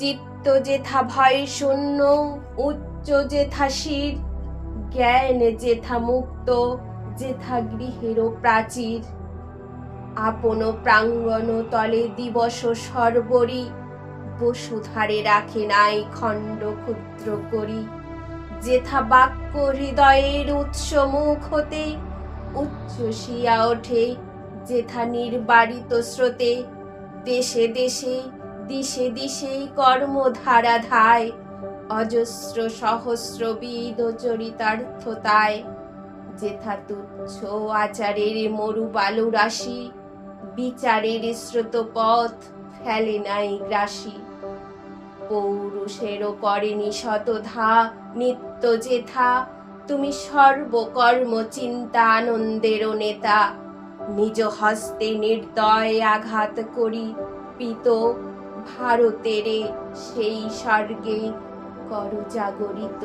চিত্ত যেথা ভয় শূন্য, উচ্চ যেথা শির, জ্ঞান যেথা মুক্ত, যেথা গৃহেরও প্রাচীর। আপন প্রাঙ্গণ তলে দিবস সর্বরি, বসুধারে রাখে নাই খণ্ড ক্ষুদ্র করি। যেথা বাক্য হৃদয়ের উৎস মুখ হতে উচ্ছ্বসিয়া ওঠে, যেথা নির্বারিত স্রোতে, দেশে দেশে দিশে দিশে কর্মধারা ধায় অজস্র সহস্র বিদ চরিতার্থতায়। যেথা তুচ্ছ আচারের মরু বালু রাশি, বিচারের স্রোত পথ ফেলে নাই গ্রাসী। পৌরুষেরও করেনি শতধা নিত্য যেথা, তুমি সর্বকর্ম চিন্তা আনন্দেরও নেতা। নিজ হস্তে নির্দয় আঘাত করি পিত ভারতের সেই স্বর্গে করজাগরিত।